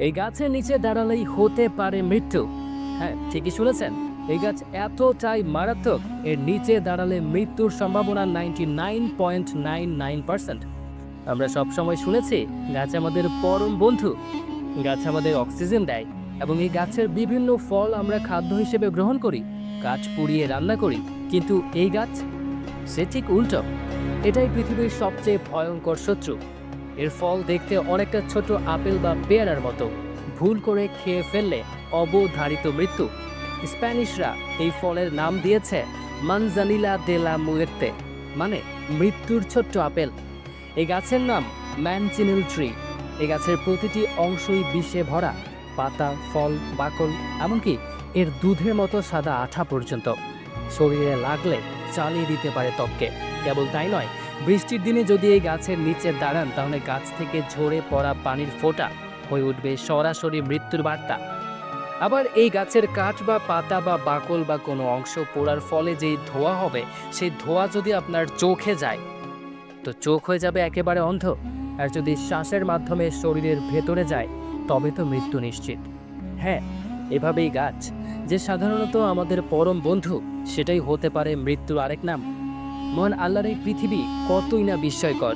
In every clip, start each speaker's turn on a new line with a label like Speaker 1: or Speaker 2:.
Speaker 1: এই গাছের নিচে দাঁড়ালেই হতে পারে মৃত্যু। হ্যাঁ ঠিকই শুনেছেন। এই গাছ এতটাই মারাত্মক, এর নিচে দাঁড়ালে মৃত্যুর সম্ভাবনা ninety nine point nine nine percent. আমরা সবসময় শুনেছি, গাছ আমাদের পরম বন্ধু। গাছ আমাদের অক্সিজেন দেয় এবং এই গাছের বিভিন্ন ফল আমরা খাদ্য হিসেবে গ্রহণ করি, গাছ পুড়িয়ে রান্না করি। কিন্তু এই গাছ, সে ঠিক উল্টো। এটাই পৃথিবীর সবচেয়ে ভয়ঙ্কর শত্রু। এর ফল দেখতে অনেকটা ছোট আপেল বা পেয়ারার মতো। ভুল করে খেয়ে ফেললে অবধারিত মৃত্যু। স্প্যানিশরা এই ফলের নাম দিয়েছে মানজানিলা দে লা মুয়ের্তে মানে মৃত্যুর ছোট্ট আপেল। এই গাছের নাম ম্যানচিনিল ট্রি। এই গাছের প্রতিটি অংশই বিষে ভরা, পাতা, ফল, বাকল, এমনকি এর দুধের মতো সাদা আঠা পর্যন্ত। শরীরে লাগলে চালিয়ে দিতে পারে ত্বককে। কেবল তাই নয় বৃষ্টির দিনে যদি এই গাছের নিচে দাঁড়ান, তাহলে গাছ থেকে ঝরে পড়া পানির ফোঁটা হয়ে উঠবে সরাসরি মৃত্যুর বার্তা। আবার এই গাছের কাঠ বা পাতা বা বাকল বা কোনো অংশ পোড়ার ফলে যেই ধোয়া হবে, সেই ধোয়া যদি আপনার চোখে যায়, তো চোখ হয়ে যাবে একেবারে অন্ধ। আর যদি শ্বাসের মাধ্যমে শরীরের ভেতরে যায়, তবে তো মৃত্যু নিশ্চিত। হ্যাঁ এভাবেই গাছ, যে সাধারণত আমাদের পরম বন্ধু, সেটাই হতে পারে মৃত্যুর আরেক নাম। মহান আল্লাহর এই পৃথিবী কতই না বিস্ময়কর।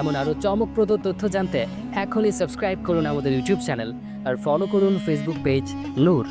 Speaker 1: এমন আরও চমকপ্রদ তথ্য জানতে এখনই সাবস্ক্রাইব করুন আমাদের ইউটিউব চ্যানেল আর ফলো করুন ফেসবুক পেজ নূর